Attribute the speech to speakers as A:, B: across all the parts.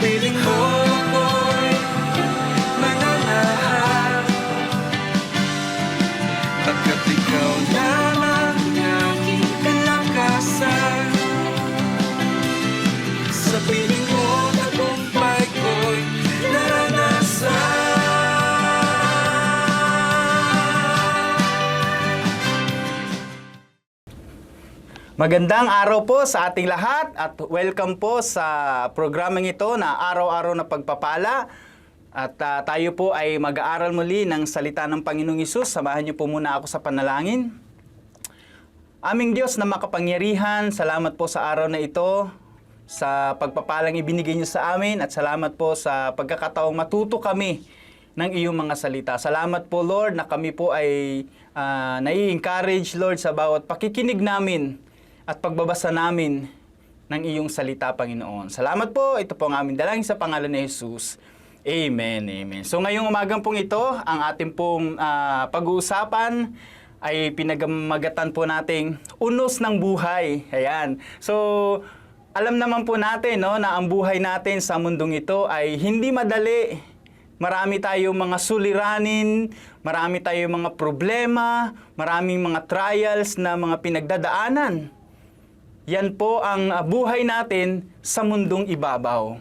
A: Feeling more.
B: Magandang araw po sa ating lahat at welcome po sa programang ito na araw-araw na pagpapala. At ah, tayo po ay mag-aaral muli ng salita ng Panginoong Isus. Samahan niyo po muna ako sa panalangin. Aming Diyos na makapangyarihan, salamat po sa araw na ito, sa pagpapalang ibinigay niyo sa amin at salamat po sa pagkakataong matuto kami ng iyong mga salita. Salamat po Lord na kami po ay ah, nai-encourage Lord sa bawat pakikinig namin at pagbabasa namin ng iyong salita, Panginoon. Salamat po. Ito po ang aming dalangin sa pangalan ni Jesus. Amen, amen. So ngayong umagang pong ito, ang ating pong ah, pag-uusapan ay pinagmagatan po nating unos ng buhay. Ayan. So, alam naman po natin no, na ang buhay natin sa mundong ito ay hindi madali. Marami tayong mga suliranin, marami tayong mga problema, maraming mga trials na mga pinagdadaanan. Yan po ang uh, buhay natin sa mundong ibabaw.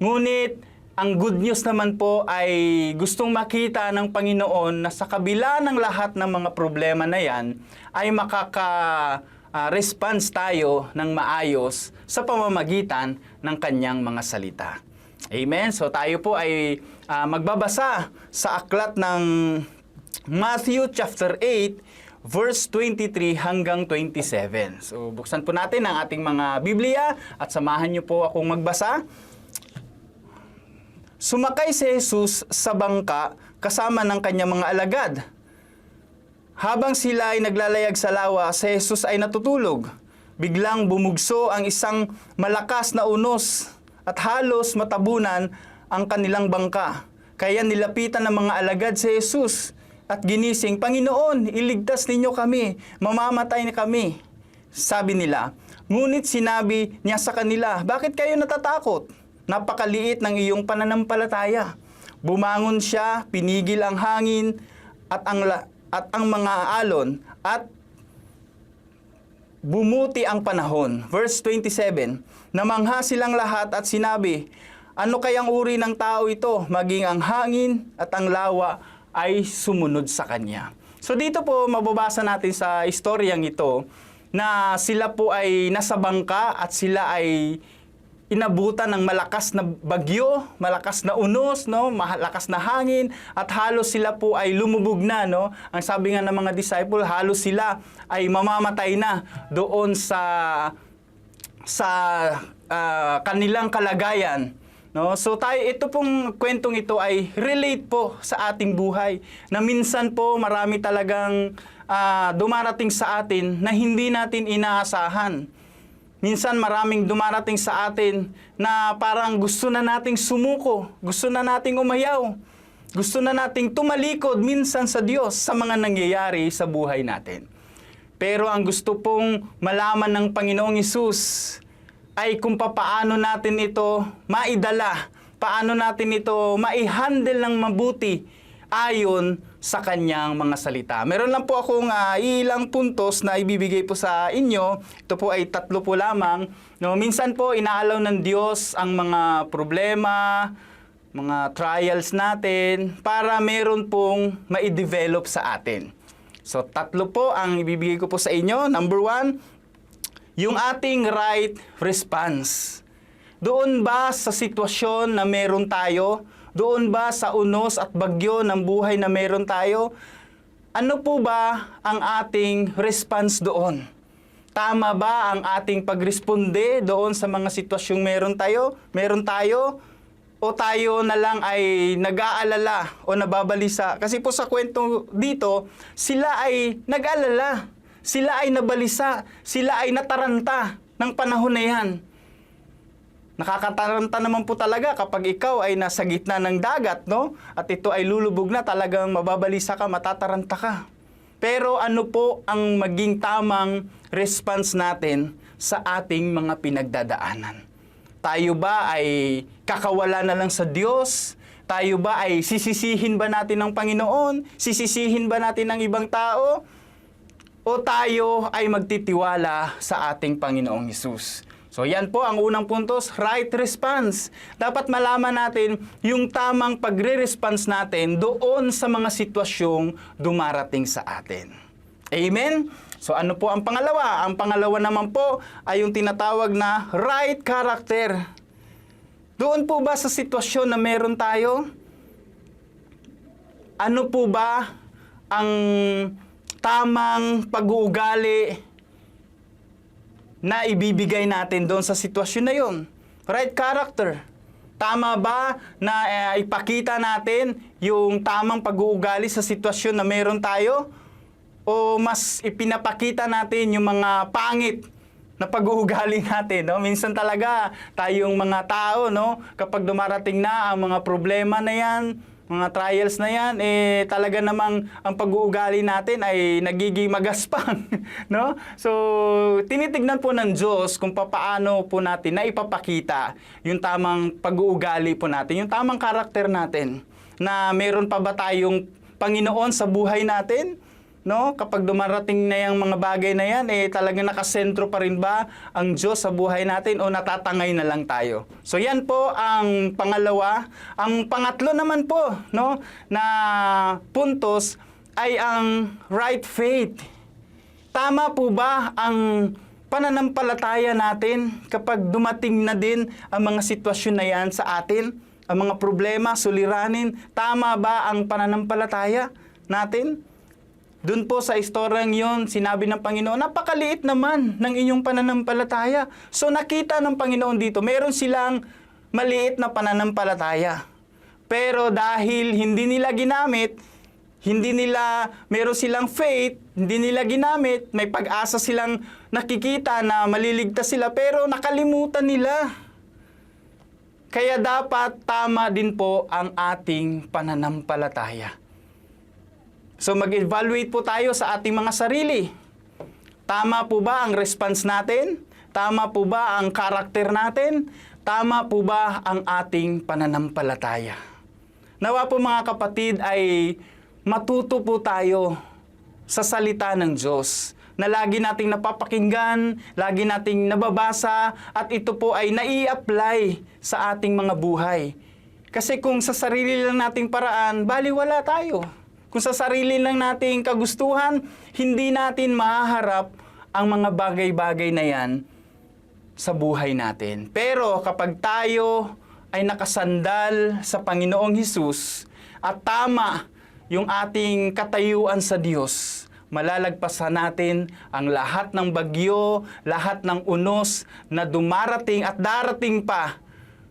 B: Ngunit, ang good news naman po ay gustong makita ng Panginoon na sa kabila ng lahat ng mga problema na yan, ay makaka-response tayo ng maayos sa pamamagitan ng kanyang mga salita. Amen. So tayo po ay ah, magbabasa sa aklat ng Matthew chapter 8 verse 23 hanggang 27. So buksan po natin ang ating mga Biblia at samahan niyo po akong magbasa. Sumakay si Jesus sa bangka kasama ng kanyang mga alagad. Habang sila ay naglalayag sa lawa, si Jesus ay natutulog. Biglang bumugso ang isang malakas na unos at halos matabunan ang kanilang bangka. Kaya nilapitan ng mga alagad si Jesus at ginising, Panginoon, iligtas ninyo kami, mamamatay na kami. Sabi nila, ngunit sinabi niya sa kanila, bakit kayo natatakot? Napakaliit ng iyong pananampalataya. Bumangon siya, pinigil ang hangin at ang, at ang mga alon at bumuti ang panahon. Verse 27, Namangha silang lahat at sinabi, Ano kayang uri ng tao ito? Maging ang hangin at ang lawa ay sumunod sa kanya. So dito po mababasa natin sa istoryang ito na sila po ay nasa bangka at sila ay inabutan ng malakas na bagyo, malakas na unos, no, malakas na hangin at halos sila po ay lumubog na, no. Ang sabi nga ng mga disciple, halos sila ay mamamatay na doon sa sa ah, kanilang kalagayan. No? So tayo ito pong kwentong ito ay relate po sa ating buhay na minsan po marami talagang ah, dumarating sa atin na hindi natin inaasahan. Minsan maraming dumarating sa atin na parang gusto na nating sumuko, gusto na nating umayaw, gusto na nating tumalikod minsan sa Diyos sa mga nangyayari sa buhay natin. Pero ang gusto pong malaman ng Panginoong Isus ay kung papaano natin ito maidala, paano natin ito maihandle ng mabuti ayon sa kanyang mga salita. Meron lang po akong ah, ilang puntos na ibibigay po sa inyo. Ito po ay tatlo po lamang. No, minsan po inaalaw ng Diyos ang mga problema, mga trials natin para meron pong ma-develop sa atin. So tatlo po ang ibibigay ko po sa inyo. Number one, yung ating right response. Doon ba sa sitwasyon na meron tayo, doon ba sa unos at bagyo ng buhay na meron tayo, ano po ba ang ating response doon? Tama ba ang ating pagresponde doon sa mga sitwasyong meron tayo? Meron tayo? O tayo na lang ay nag-aalala o nababalisa? Kasi po sa kwento dito, sila ay nag-alala. Sila ay nabalisa. Sila ay nataranta ng panahon na yan. Nakakataranta naman po talaga kapag ikaw ay nasa gitna ng dagat, no? At ito ay lulubog na, talagang mababalisa ka, matataranta ka. Pero ano po ang maging tamang response natin sa ating mga pinagdadaanan? Tayo ba ay kakawala na lang sa Diyos? Tayo ba ay sisisihin ba natin ng Panginoon? Sisisihin ba natin ng ibang tao? O tayo ay magtitiwala sa ating Panginoong Hesus? So yan po ang unang puntos, right response. Dapat malaman natin yung tamang pagre-response natin doon sa mga sitwasyong dumarating sa atin. Amen? So ano po ang pangalawa? Ang pangalawa naman po ay yung tinatawag na right character. Doon po ba sa sitwasyon na meron tayo? Ano po ba ang tamang pag-uugali na ibibigay natin doon sa sitwasyon na yun? Right character. Tama ba na eh, ipakita natin yung tamang pag-uugali sa sitwasyon na meron tayo? O mas ipinapakita natin yung mga pangit na pag-uugali natin, no? Minsan talaga tayong mga tao, no, kapag dumarating na ang mga problema na 'yan, mga trials na 'yan, eh talaga namang ang pag-uugali natin ay nagiging magaspang, no? So, tinitignan po ng Diyos kung papaano po natin na ipapakita yung tamang pag-uugali po natin, yung tamang karakter natin na meron pa ba tayong Panginoon sa buhay natin? No? Kapag dumarating na yung mga bagay na yan, eh talagang nakasentro pa rin ba ang Diyos sa buhay natin o natatangay na lang tayo? So yan po ang pangalawa. Ang pangatlo naman po, no, na puntos ay ang right faith. Tama po ba ang pananampalataya natin kapag dumating na din ang mga sitwasyon na yan sa atin? Ang mga problema, suliranin, tama ba ang pananampalataya natin? Doon po sa istoryang yon, sinabi ng Panginoon, napakaliit naman ng inyong pananampalataya. So nakita ng Panginoon dito, meron silang maliit na pananampalataya. Pero dahil hindi nila ginamit, hindi nila, meron silang faith, hindi nila ginamit, may pag-asa silang nakikita na maliligtas sila, pero nakalimutan nila. Kaya dapat tama din po ang ating pananampalataya. So mag-evaluate po tayo sa ating mga sarili. Tama po ba ang response natin? Tama po ba ang karakter natin? Tama po ba ang ating pananampalataya? Nawa po mga kapatid ay matuto po tayo sa salita ng Diyos na lagi nating napapakinggan, lagi nating nababasa at ito po ay nai-apply sa ating mga buhay. Kasi kung sa sarili lang nating paraan, baliwala tayo. Kung sa sarili lang nating kagustuhan, hindi natin mahaharap ang mga bagay-bagay na yan sa buhay natin. Pero kapag tayo ay nakasandal sa Panginoong Hesus at tama yung ating katayuan sa Diyos, malalagpasan natin ang lahat ng bagyo, lahat ng unos na dumarating at darating pa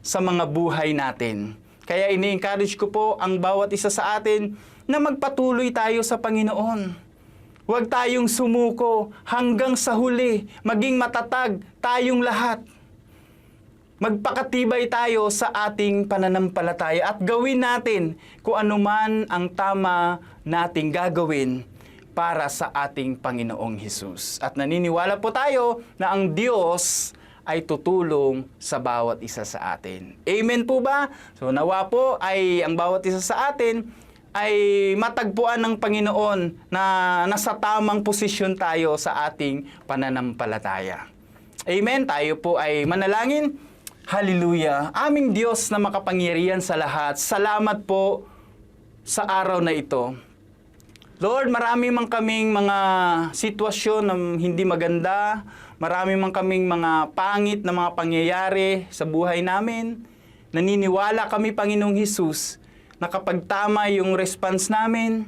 B: sa mga buhay natin. Kaya ini-encourage ko po ang bawat isa sa atin na magpatuloy tayo sa Panginoon. Huwag tayong sumuko hanggang sa huli, maging matatag tayong lahat. Magpakatibay tayo sa ating pananampalataya at gawin natin kung anuman ang tama nating gagawin para sa ating Panginoong Hesus. At naniniwala po tayo na ang Diyos ay tutulong sa bawat isa sa atin. Amen po ba? So nawa po ay ang bawat isa sa atin ay matagpuan ng Panginoon na nasa tamang posisyon tayo sa ating pananampalataya. Amen. Tayo po ay manalangin. Hallelujah. Aming Diyos na makapangyarihan sa lahat. Salamat po sa araw na ito. Lord, marami man kaming mga sitwasyon na hindi maganda, marami man kaming mga pangit na mga pangyayari sa buhay namin. Naniniwala kami, Panginoong Hesus, na kapag tama yung response namin,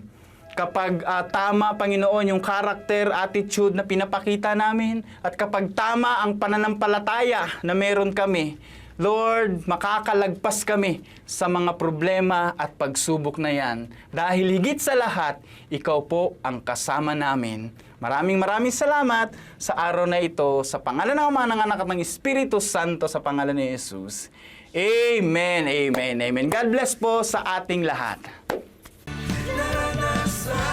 B: kapag ah, tama, Panginoon, yung character, attitude na pinapakita namin, at kapag tama ang pananampalataya na meron kami, Lord, makakalagpas kami sa mga problema at pagsubok na yan. Dahil higit sa lahat, ikaw po ang kasama namin. Maraming maraming salamat sa araw na ito sa pangalan ng Ama ng at ng Espiritu Santo sa pangalan ni Jesus. Amen, amen, amen. God bless po sa ating lahat. Naranasan.